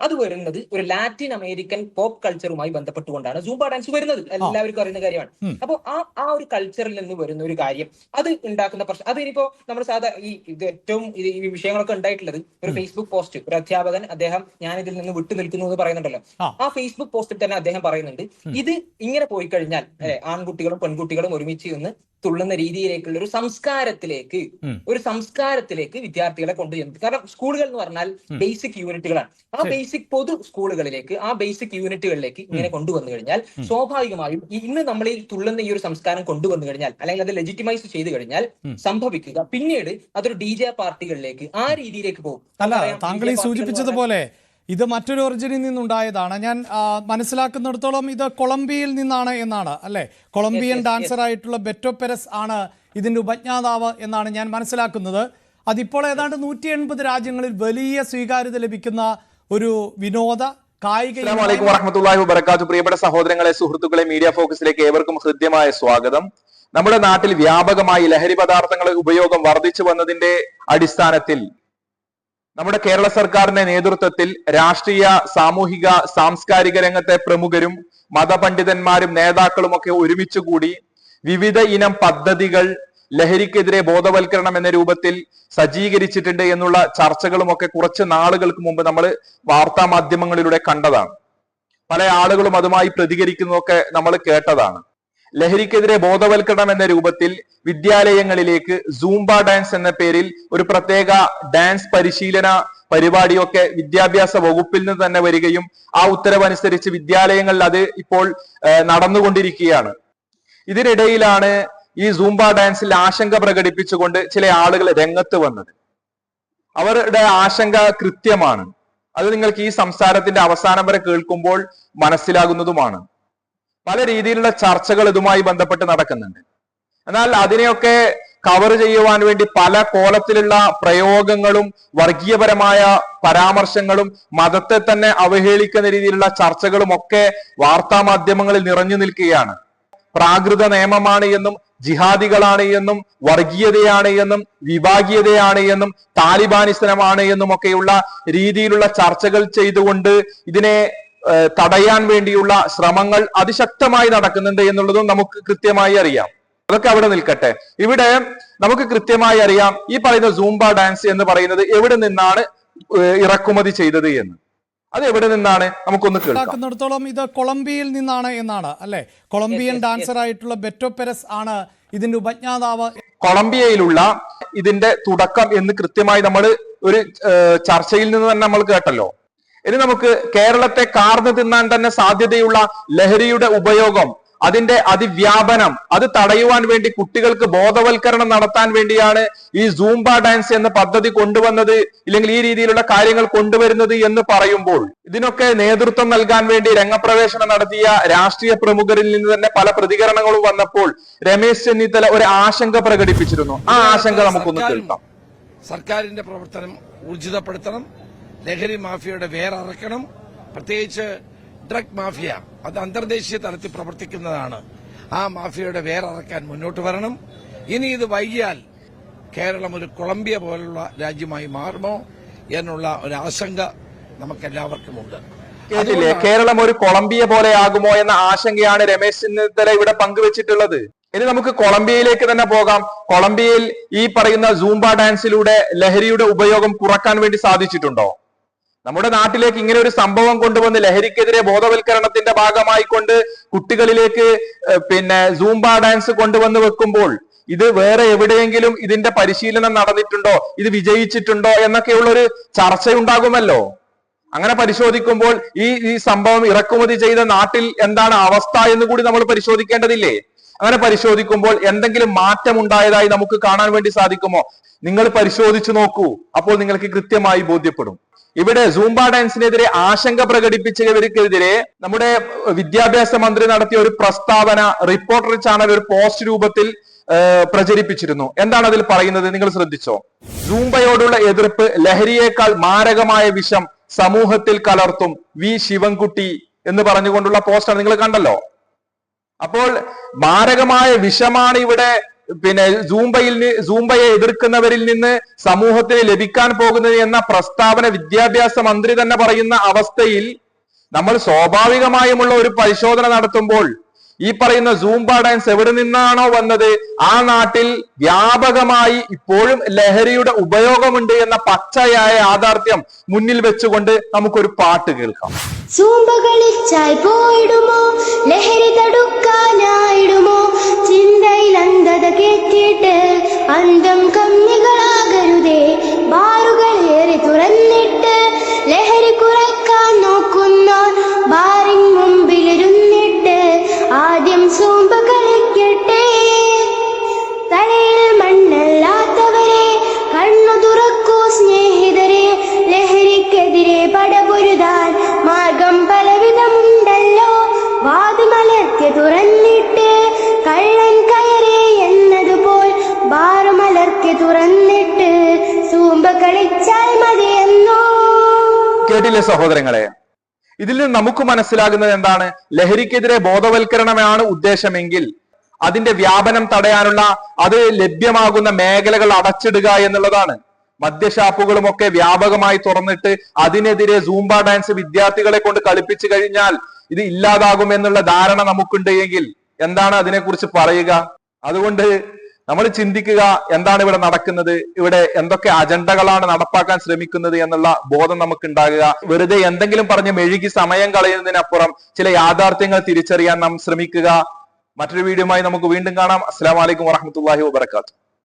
അത് വരുന്നത് ഒരു ലാറ്റിൻ അമേരിക്കൻ പോപ്പ് കൾച്ചറുമായി ബന്ധപ്പെട്ടുകൊണ്ടാണ് സൂംബ ഡാൻസ് വരുന്നത്. എല്ലാവർക്കും അറിയുന്ന കാര്യമാണ്. അപ്പോ അപ്പോൾ ആ ആ ഒരു കൾച്ചറിൽ നിന്ന് വരുന്ന ഒരു കാര്യം. അത് ഉണ്ടാക്കുന്ന പ്രശ്നം. അത് ഇനിയിപ്പോ നമ്മൾ സാധാ ഈ ഇത് ഏറ്റവും ഈ വിഷയങ്ങളൊക്കെ ഉണ്ടായിട്ടുള്ളത് ഒരു ഫേസ്ബുക്ക് പോസ്റ്റ് ഒരു അധ്യാപകൻ അദ്ദേഹം ഞാൻ ഇതിൽ നിന്ന് വിട്ടു നിൽക്കുന്നു എന്ന് പറയുന്നുണ്ടല്ലോ. ആ. ഫേസ്ബുക്ക് പോസ്റ്റിൽ തന്നെ അദ്ദേഹം പറയുന്നുണ്ട് ഇത് ഇങ്ങനെ പോയി കഴിഞ്ഞാൽ ആൺകുട്ടികളും പെൺകുട്ടികളും ഒരുമിച്ച് നിന്ന് തുള്ളുന്ന രീതിയിലേക്കുള്ള ഒരു സംസ്കാരത്തിലേക്ക് ഒരു സംസ്കാരത്തിലേക്ക് വിദ്യാർത്ഥികളെ കൊണ്ടുചെന്നു കാരണം സ്കൂളുകൾ എന്ന് പറഞ്ഞാൽ ബേസിക് യൂണിറ്റുകളാണ്. ആ ബേസിക് പൊതു സ്കൂളുകളിലേക്ക് ആ ബേസിക് യൂണിറ്റുകളിലേക്ക് ഇങ്ങനെ കൊണ്ടുവന്നു കഴിഞ്ഞാൽ സ്വാഭാവികമായും ഇന്ന് നമ്മൾ ഈ തുള്ളുന്ന ഈ ഒരു സംസ്കാരം കൊണ്ടുവന്നു കഴിഞ്ഞാൽ അല്ലെങ്കിൽ അത് ലെജിറ്റിമൈസ് ചെയ്തു കഴിഞ്ഞാൽ സംഭവിക്കുക. പിന്നീട് അതൊരു ഡി ജെ പാർട്ടികളിലേക്ക് ആ രീതിയിലേക്ക് പോകും. അല്ല താങ്കൾ ഈ സൂചിപ്പിച്ചതുപോലെ ഇത് മറ്റൊരു ഒറിജിനിൽ നിന്നുണ്ടായതാണ്. ഞാൻ മനസ്സിലാക്കുന്നിടത്തോളം ഇത് കൊളംബിയയിൽ നിന്നാണ് എന്നാണ് അല്ലേ? കൊളംബിയൻ. ഡാൻസർ ആയിട്ടുള്ള ബെറ്റോ പെരസ് ആണ് ഇതിന്റെ ഉപജ്ഞാതാവ് എന്നാണ് ഞാൻ മനസ്സിലാക്കുന്നത്. അതിപ്പോൾ ഏതാണ്ട് നൂറ്റി എൺപത് രാജ്യങ്ങളിൽ വലിയ സ്വീകാര്യത ലഭിക്കുന്ന ഒരു വിനോദ കായിക വബർക്കാത്തു വറഹ്മത്തുള്ളാഹി വബറകാത്തു പ്രിയപ്പെട്ട സഹോദരങ്ങളെ സുഹൃത്തുക്കളെ മീഡിയ ഫോക്കസിലേക്ക് ഏവർക്കും ഹൃദ്യമായ സ്വാഗതം. നമ്മുടെ നാട്ടിൽ വ്യാപകമായി ലഹരി പദാർത്ഥങ്ങളുടെ ഉപയോഗം വർദ്ധിച്ചു വന്നതിന്റെ അടിസ്ഥാനത്തിൽ നമ്മുടെ കേരള സർക്കാരിന്റെ നേതൃത്വത്തിൽ രാഷ്ട്രീയ സാമൂഹിക സാംസ്കാരിക രംഗത്തെ പ്രമുഖരും മതപണ്ഡിതന്മാരും നേതാക്കളും ഒക്കെ ഒരുമിച്ച് കൂടി വിവിധ ഇനം പദ്ധതികൾ ലഹരിക്കെതിരെ ബോധവൽക്കരണം എന്ന രൂപത്തിൽ സജ്ജീകരിച്ചിട്ടുണ്ട് എന്നുള്ള ചർച്ചകളും ഒക്കെ കുറച്ച് നാളുകൾക്ക് മുമ്പ് നമ്മൾ വാർത്താ മാധ്യമങ്ങളിലൂടെ കണ്ടതാണ്. പല ആളുകളും അതുമായി പ്രതികരിക്കുന്നതൊക്കെ നമ്മൾ കേട്ടതാണ്. ലഹരിക്കെതിരെ ബോധവൽക്കരണം എന്ന രൂപത്തിൽ വിദ്യാലയങ്ങളിലേക്ക് സൂംബ ഡാൻസ് എന്ന പേരിൽ ഒരു പ്രത്യേക ഡാൻസ് പരിശീലന പരിപാടിയൊക്കെ വിദ്യാഭ്യാസ വകുപ്പിൽ നിന്ന് തന്നെ വരികയും ആ ഉത്തരവനുസരിച്ച് വിദ്യാലയങ്ങളിൽ അത് ഇപ്പോൾ നടന്നുകൊണ്ടിരിക്കുകയാണ്. ഇതിനിടയിലാണ് ഈ സൂംബ ഡാൻസിൽ ആശങ്ക പ്രകടിപ്പിച്ചുകൊണ്ട് ചില ആളുകൾ രംഗത്ത് വന്നത്. അവരുടെ ആശങ്ക കൃത്യമാണ്. അത് നിങ്ങൾക്ക് ഈ സംസാരത്തിന്റെ അവസാനം വരെ കേൾക്കുമ്പോൾ മനസ്സിലാകുന്നതുമാണ്. പല രീതിയിലുള്ള ചർച്ചകൾ ഇതുമായി ബന്ധപ്പെട്ട് നടക്കുന്നുണ്ട്. എന്നാൽ അതിനെയൊക്കെ കവർ ചെയ്യുവാൻ വേണ്ടി പല കോലത്തിലുള്ള പ്രയോഗങ്ങളും വർഗീയപരമായ പരാമർശങ്ങളും മതത്തെ തന്നെ അവഹേളിക്കുന്ന രീതിയിലുള്ള ചർച്ചകളും ഒക്കെ വാർത്താ മാധ്യമങ്ങളിൽ നിറഞ്ഞു നിൽക്കുകയാണ്. പ്രാകൃത നിയമമാണ് എന്നും ജിഹാദികളാണ് എന്നും വർഗീയതയാണ് എന്നും വിഭാഗീയതയാണ് എന്നും താലിബാനിസനമാണ് എന്നും ഒക്കെയുള്ള രീതിയിലുള്ള ചർച്ചകൾ ചെയ്തുകൊണ്ട് ഇതിനെ തടയാൻ വേണ്ടിയുള്ള ശ്രമങ്ങൾ അതിശക്തമായി നടക്കുന്നുണ്ട് എന്നുള്ളതും നമുക്ക് കൃത്യമായി അറിയാം. അതൊക്കെ അവിടെ നിൽക്കട്ടെ. ഇവിടെ നമുക്ക് കൃത്യമായി അറിയാം ഈ പറയുന്ന സൂംബ ഡാൻസ് എന്ന് പറയുന്നത് എവിടെ നിന്നാണ് ഇറക്കുമതി ചെയ്തത് എന്ന്. അത് എവിടെ നിന്നാണ്? നമുക്കൊന്ന് കേൾക്കാം. ഇത് കൊളംബിയയിൽ നിന്നാണ് എന്നാണ് അല്ലെ? കൊളംബിയൻ ഡാൻസർ ആയിട്ടുള്ള ബെറ്റോ പെരസ് ആണ് ഇതിന്റെ ഉപജ്ഞാതാവ്. കൊളംബിയയിലുള്ള ഇതിന്റെ തുടക്കം എന്ന് കൃത്യമായി നമ്മൾ ഒരു ചർച്ചയിൽ നിന്ന് തന്നെ നമ്മൾ കേട്ടല്ലോ. ഇനി നമുക്ക് കേരളത്തെ കാർന്നു തിന്നാൻ തന്നെ സാധ്യതയുള്ള ലഹരിയുടെ ഉപയോഗം അതിന്റെ അതിവ്യാപനം അത് തടയുവാൻ വേണ്ടി കുട്ടികൾക്ക് ബോധവൽക്കരണം നടത്താൻ വേണ്ടിയാണ് ഈ സൂംബ ഡാൻസ് എന്ന പദ്ധതി കൊണ്ടുവന്നത് ഇല്ലെങ്കിൽ ഈ രീതിയിലുള്ള കാര്യങ്ങൾ കൊണ്ടുവരുന്നത് എന്ന് പറയുമ്പോൾ. ഇതിനൊക്കെ നേതൃത്വം നൽകാൻ വേണ്ടി രംഗപ്രവേശനം നടത്തിയ രാഷ്ട്രീയ പ്രമുഖരിൽ നിന്ന് തന്നെ പല പ്രതികരണങ്ങളും വന്നപ്പോൾ രമേശ് ചെന്നിത്തല ഒരു ആശങ്ക പ്രകടിപ്പിച്ചിരുന്നു. ആ ആശങ്ക നമുക്കൊന്ന് കേൾക്കാം. സർക്കാരിന്റെ പ്രവർത്തനം ഊർജിതപ്പെടുത്തണം. ലഹരി മാഫിയയുടെ വേററക്കണം. പ്രത്യേകിച്ച് ഡ്രഗ് മാഫിയ അത് അന്തർദേശീയ തലത്തിൽ പ്രവർത്തിക്കുന്നതാണ്. ആ മാഫിയയുടെ വേററക്കാൻ മുന്നോട്ട് വരണം. ഇനി ഇത് വൈകിയാൽ കേരളം ഒരു കൊളംബിയ പോലുള്ള രാജ്യമായി മാറുമോ എന്നുള്ള ഒരു ആശങ്ക നമുക്കെല്ലാവർക്കുമുണ്ട് കേട്ടില്ലേ? കേരളം ഒരു കൊളംബിയ പോലെ ആകുമോ എന്ന ആശങ്കയാണ് രമേശ് ചെന്നിത്തല ഇവിടെ പങ്കുവച്ചിട്ടുള്ളത്. ഇനി നമുക്ക് കൊളംബിയയിലേക്ക് തന്നെ പോകാം. കൊളംബിയയിൽ ഈ പറയുന്ന സൂംബ ഡാൻസിലൂടെ ലഹരിയുടെ ഉപയോഗം കുറയ്ക്കാൻ വേണ്ടി സാധിച്ചിട്ടുണ്ടോ? നമ്മുടെ നാട്ടിലേക്ക് ഇങ്ങനെ ഒരു സംഭവം കൊണ്ടുവന്ന് ലഹരിക്കെതിരെ ബോധവൽക്കരണത്തിന്റെ ഭാഗമായി കൊണ്ട് കുട്ടികളിലേക്ക് പിന്നെ സൂംബ ഡാൻസ് കൊണ്ടുവന്ന് വെക്കുമ്പോൾ ഇത് വേറെ എവിടെയെങ്കിലും ഇതിന്റെ പരിശീലനം നടന്നിട്ടുണ്ടോ? ഇത് വിജയിച്ചിട്ടുണ്ടോ? എന്നൊക്കെയുള്ള ഒരു ചർച്ചയുണ്ടാകുമല്ലോ. അങ്ങനെ പരിശോധിക്കുമ്പോൾ ഈ ഈ സംഭവം ഇറക്കുമതി ചെയ്ത നാട്ടിൽ എന്താണ് അവസ്ഥ എന്ന് കൂടി നമ്മൾ പരിശോധിക്കേണ്ടതില്ലേ? അങ്ങനെ പരിശോധിക്കുമ്പോൾ എന്തെങ്കിലും മാറ്റം ഉണ്ടായതായി നമുക്ക് കാണാൻ വേണ്ടി സാധിക്കുമോ? നിങ്ങൾ പരിശോധിച്ചു നോക്കൂ. അപ്പോൾ നിങ്ങൾക്ക് കൃത്യമായി ബോധ്യപ്പെടും. ഇവിടെ സൂംബ ഡാൻസിനെതിരെ ആശങ്ക പ്രകടിപ്പിച്ചവർക്കെതിരെ നമ്മുടെ വിദ്യാഭ്യാസ മന്ത്രി നടത്തിയ ഒരു പ്രസ്താവന റിപ്പോർട്ടർ ചാനൽ ഒരു പോസ്റ്റ് രൂപത്തിൽ പ്രചരിപ്പിച്ചിരുന്നു. എന്താണ് അതിൽ പറയുന്നത്? നിങ്ങൾ ശ്രദ്ധിച്ചോ? സൂംബയോടുള്ള എതിർപ്പ് ലഹരിയേക്കാൾ മാരകമായ വിഷം സമൂഹത്തിൽ കലർത്തും വി ശിവൻകുട്ടി എന്ന് പറഞ്ഞുകൊണ്ടുള്ള പോസ്റ്റാണ്. നിങ്ങൾ കണ്ടല്ലോ? അപ്പോൾ മാരകമായ വിഷമാണ് ഇവിടെ പിന്നെ സൂംബയിൽ സൂംബയെ എതിർക്കുന്നവരിൽ നിന്ന് സമൂഹത്തിന് ലഭിക്കാൻ പോകുന്നത് എന്ന പ്രസ്താവന വിദ്യാഭ്യാസ മന്ത്രി തന്നെ പറയുന്ന അവസ്ഥയിൽ നമ്മൾ സ്വാഭാവികമായുമുള്ള ഒരു പരിശോധന നടത്തുമ്പോൾ ഈ പറയുന്ന സൂംബ ഡാൻസ് എവിടെ നിന്നാണോ വന്നത്? ആ നാട്ടിൽ വ്യാപകമായി ഇപ്പോഴും ലഹരിയുടെ ഉപയോഗമുണ്ട് എന്ന പച്ചയായ യാഥാർത്ഥ്യം മുന്നിൽ വെച്ചുകൊണ്ട് നമുക്കൊരു പാട്ട് കേൾക്കാം. സൂമ്പകളിച്ചായി പോയിടുമോ? ലഹരി തടുക്കാനായിടുമോ? ചിന്തയിൽ അന്ധത കേട്ടിട്ട് അന്തം കേട്ടില്ലേ സഹോദരങ്ങളെ? ഇതിൽ നിന്ന് നമുക്ക് മനസ്സിലാകുന്നത് എന്താണ്? ലഹരിക്കെതിരെ ബോധവൽക്കരണമാണ് ഉദ്ദേശമെങ്കിൽ അതിന്റെ വ്യാപനം തടയാനുള്ള അത് ലഭ്യമാകുന്ന മേഖലകൾ അടച്ചിടുക എന്നുള്ളതാണ്. മദ്യഷാപ്പുകളും ഒക്കെ വ്യാപകമായി തുറന്നിട്ട് അതിനെതിരെ സൂംബ ഡാൻസ് വിദ്യാർത്ഥികളെ കൊണ്ട് കളിപ്പിച്ചു കഴിഞ്ഞാൽ ഇത് ഇല്ലാതാകും എന്നുള്ള ധാരണ നമുക്കുണ്ട് എങ്കിൽ എന്താണ് അതിനെക്കുറിച്ച് പറയുക? അതുകൊണ്ട് നമ്മൾ ചിന്തിക്കുക എന്താണ് ഇവിടെ നടക്കുന്നത് ഇവിടെ എന്തൊക്കെ അജണ്ടകളാണ് നടപ്പാക്കാൻ ശ്രമിക്കുന്നത് എന്നുള്ള ബോധം നമുക്ക് ഉണ്ടാകുക വെറുതെ എന്തെങ്കിലും പറഞ്ഞ് മെഴുകി സമയം കളയുന്നതിനപ്പുറം ചില യാഥാർത്ഥ്യങ്ങൾ തിരിച്ചറിയാൻ നാം ശ്രമിക്കുക. മറ്റൊരു വീഡിയോയുമായി നമുക്ക് വീണ്ടും കാണാം. അസ്സാം വലൈക്കും വാഹമത്തല്ലാഹി വാബർക്കാത്തു